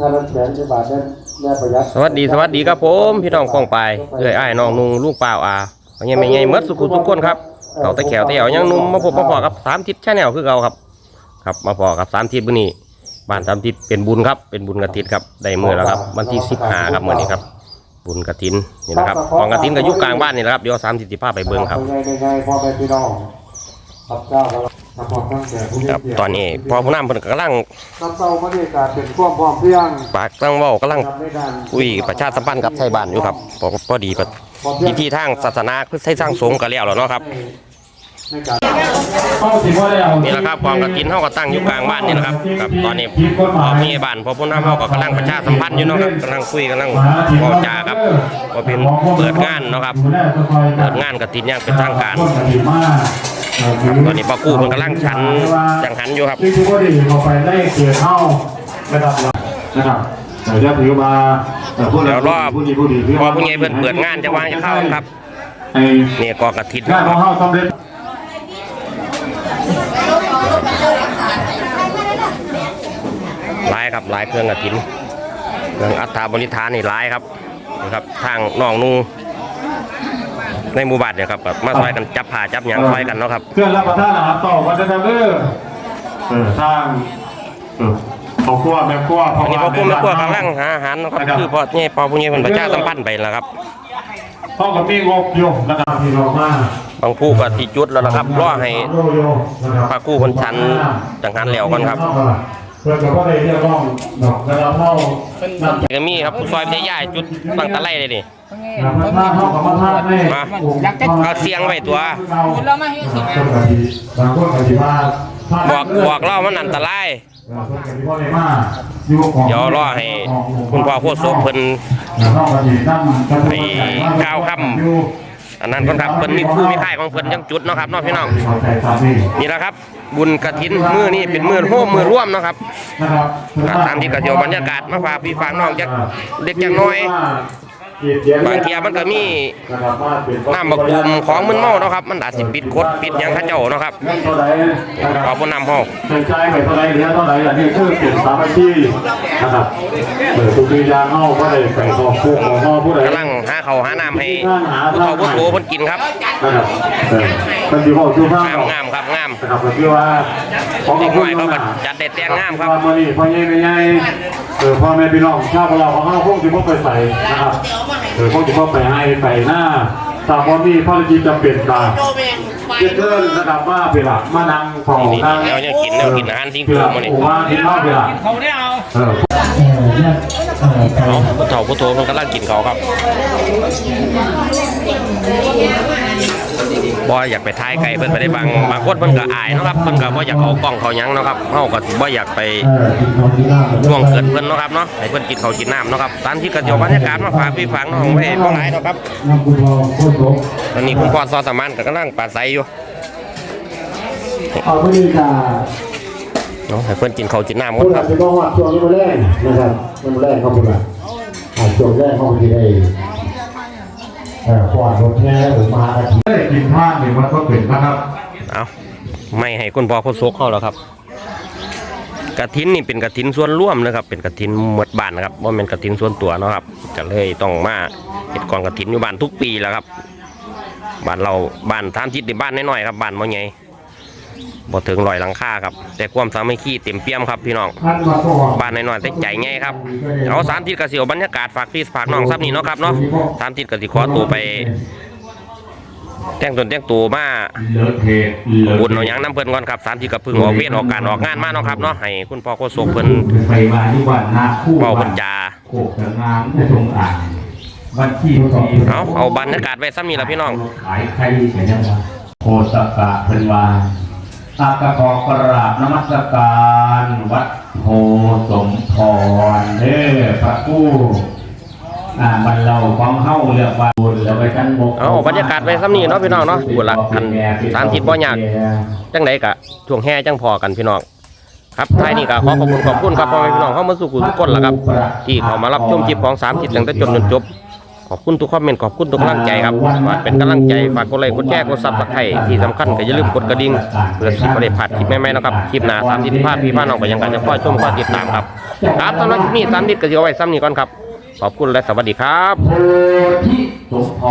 ค่าน้ำแข็งที่บาทแน่แน่ประหยัดสวัสดีสวัสดีครับผมพี่น้องกองไปเอ้ยอ้ายน้องนุ่งลูกเปล่าอาเอาไงไม่ไงมดสุขุทุกคนครับเขาตะแขวตะแหวยังหนุ่มมาพบมาพอกับสามทิศแชนแนลคือเราครับ ครับมาพอกับสามทิศมื้อนี้บ้านสามทิศเป็นบุญครับเป็นบุญกฐินครับได้มื้อแล้วครับ วันที่สิบห้าครับมื้อนี้ครับ บุญกฐินนี่นะครับกองกฐินก็อยู่กลางบ้านนี่แหละครับเดี๋ยวสามทิศสิพาไปเบิ่งครับ ไงไงพ่อแม่พี่น้องครับเจ้าครับทำความตั้งใจผู้ครับตอนนี้พอผู้นำเพิ่นก็กำลังครับเจ้าบรรยากาศเป็นความพร้อมเพรียงปากตั้งเว้ากำลังทำในการคุยประชาสัมพันธ์กับไทยบ้านอยู่ครับพอพอดีพิธีทางศาสนาคือใช้สร้างสงฆ์ก็แล้วแล้วเนาะครับในการเข้าสิว่าได้เอานี่แหละครับกองกฐินเฮาก็ตั้งอยู่กลางบ้านนี่แหละครับครับ ตอนนี้พอมีบ้านพอผู้นำเฮาก็กำลังประชาสัมพันธ์อยู่เนาะครับกำลังคุยกำลังเว้าจาครับก็เป็นเปิดงานเนาะครับเปิดงานกฐินอย่างเป็นทางการ ตอนนี้ป้ากู้เพิ่นกำลังฉันจังหันอยู่ครับที่ทุกคนดีเขาไปได้เกียรเข้านะครับนะครับเดี๋ยวจะถือมาผู้เดี๋ยวรอผู้ดีผู้ดีพอผู้ใหญ่เพิ่นเปิดงานจะวางจะเข้าครับไอ้นี่กองกฐินงานของเขาสำเร็จหลายครับหลายเครื่องกฐินเครื่องอัฐบริธานนี่หลายครับนี่ครับทางน้องนุ่ง ในหมู่บ้านเนี่ยครับแบบมาซอยกันจับผ้าจับหยังซอยกันเนาะครับเครื่องรับประทานอาหารต่อมาจะทำเด้อเออสร้างเออพ่อครัวแม่ครัวพ่ออันนี้พอกุ้งไม่กลัวกำลังหาอาหารเนาะครับคือพอเนี่ยพอผู้ใหญ่เพิ่นประชาสัมพันธ์ไปแล้วครับพ่อกับมีงบอยู่นะครับที่เรามาบางผู้ก็ที่จุดแล้วนะครับรอให้โยโย่นะครับพระกู้คนชั้นจังหันแล้วก่อนครับ เพื่อนกับพ่อได้เรียกร้องดอกกระดาษเท่าน้ำก็มีครับผู้ซอยพิทยาจุดบังตะไลเลยนี่น้ำท่าเท่ากับท่าแม่มาเอาเสียงไว้ตัวเราไม่ให้เสียงบางคนก็ดีว่าบอกบอกเล่ามันอันตรายพ่อได้มาอยู่ของเดี๋ยวรอให้คุณพ่อโคตรศพเพิ่นน้องก็ดีนั่งกันไปก้าวค่ำอันนั้นคนครับเพิ่นมีคู่มีค่ายของเพิ่นจังจุดเนาะครับเน้องพี่น้องนี่แหละครับ บุญกระถินมือนี่เป็นมือโฮมมือร่วมเนาะครับนะครับก็ตามที่กระเจียวบรรยากาศมาฝากพี่ฝากน้องจักเล็กจักน้อยบางเทียมันก็มีน้ำบักบุมของมึนเมาเนาะครับ มันอาจสิปิดกดปิดหยังเข้าเจ้าเนาะครับเงินเท่าไหร่นะคขอรับบผู้นำห้องเงินใจายไปเท่าไหร่เหลือเท่าไหร่อันนี้คือเก็บสามัคคีนะครับเออทุกทียางเข้าก็ได้ไปขอบคู่ของพ่อผู้ใดกำลังหา เขาวหาน้ำให้ผู้เฒ่าผู้โตเพิ่นกินครับนะครับเออเป็นที่บอกชื่อข้างงามงามครับงามนะครับเป็นที่ว่าของเด็กคุน้ณอยเขาก็จัดได้แต่งงามครับพ่อแม่พ่อใหญ่แม่ใหญ่เออพ่อแม่พี่น้องชาวเราของเราคงจะไม่ไปใส่นะครับเออคงจะไม่ไปให้ไปหน้า ตามวันนี้พ่อจะจำเป็นตาเกิดเดินนะครับว่าเวลามานั่งของนี่นั่งๆเอาเนี่ยกินเอากินอาหารทิ้งคืนหมดนี่ผมว่ากินข้าวเวลาเขาได้เอาเออเอาผู้เฒ่าผู้โตเพิ่นกำลังกินเขาวครับ บ่อยากไปท้ายไก่เพิ่นไปได้บางบางคนเพิ่นก็อายเนาะครับเพิ่นก็บ่อยากเอากล้องเขาหยังเนาะครับเฮาก็บ่อยากไปช่วงเกิดเพิ่นเนาะครับเนาะให้เพิ่นกินข้าวกินน้ำเนาะครับตามที่กระเจียวบรรยากาศมาฝากพี่ฝากน้องไว้บ่หลายเนาะครับน้ำคุณพ่อโคตรโตตอนนี้คุณพ่อซอสมานก็กำลังปลาใสอยู่เอาผู้ดีกาเนาะให้เพิ่นกินข้าวกินน้ำก่อผู้นหคลัรับจะต้องวัดช่วงนี้มาแรกนะครับมาแรกเขาผู้หลักอ่าช่วงแรกเขาจะได้ ก่อนรถแห่หรือมาอาทิตย์ไม่ได้กินข้าวเนี่ยมันก็เป็นนะครับ เอาไม่ให้คุณพ่อโคตรโซกเข้าแล้วครับกระถินนี่เป็นกระถินส่วนร่วมนะครับ เป็นกระถินหมดบ้านนะครับว่าเป็นกระถินส่วนตัวเนาะครับก็เลยต้องมาเฮ็ดกองกระถินอยู่บ้านทุกปีแหล้วครับ บ้านเราบ้านทามทิศในบ้านน้อยๆครับบ้านบ่ใหญ่ บ่ถึงร้อยหลังคาครับ แต่ความสามัคคีเต็มเปี่ยมครับพี่น้องท่านมาก่อนบ้านน้อยๆแต่ใจง่ายครับเอาสามทิศกระเสียวบรรยากาศฝากพี่ฝากน้องซับนี่เนาะครับเนาะสามทิศกระสิขอตัวไปแต่งตนแต่งตัวมาบุญเอาหยังน้ำเพิ่อนก่อนครับสามทิศก็เพึ่งออกเวียนออกการออกงานมาเนาะครับเนาะให้คุณพ่อโคศกเพิ่นไปมาที่บ้านนาคู่เว้าเพิ่นจาโขกแต่งามในตรงอ่างวันที่เอาเอาบรรยากาศไว้ซ้ำนี่ละพี่น้องขายไข่กันยังวะโคตกะเป็นวา อากาขอกราบนมัสการวัดโพสมพรเด้อพระกู้อ่าบรรเราของเฮาเรียกว่าบุญแล้วไปกันบกเอาบรรยากาศไว้ซ้ำนี่เนาะพี่น้องเนาะบุญละอันสามทิศบ่ยากจังไดกะช่วงแห่จังพอกันพี่น้องครับท้ายนี้ก็ขอขอบคุณขอบคุณครับพ่อแม่พี่น้องเข้ามาสู่กุทุกคนล่ะครับ ที่เขามารับชมคลิปของสามทิศตั้งแต่จนจนจบ ขอบคุณทุกคอมเมนต์ขอบคุณทุกกำลังใจครับฝากเป็นกำลังใจฝากกดไลค์กดแชร์กดซับสไครต์ที่สำคัญก็อย่าลืมกดกระดิ่งเพื่อสิบ่ได้พลาดคลิปใหม่ๆนะครับคลิปหน้าสามทิศภาพพี่พาน้องไปยังกันจะคอยชมคอยติดตามครับครับสำหรับคลิปนี้สามนิดก็จะเอาไว้ซ้ำนี้ก่อนครับ ขอบคุณและสวัสดีครับโพธิสมพร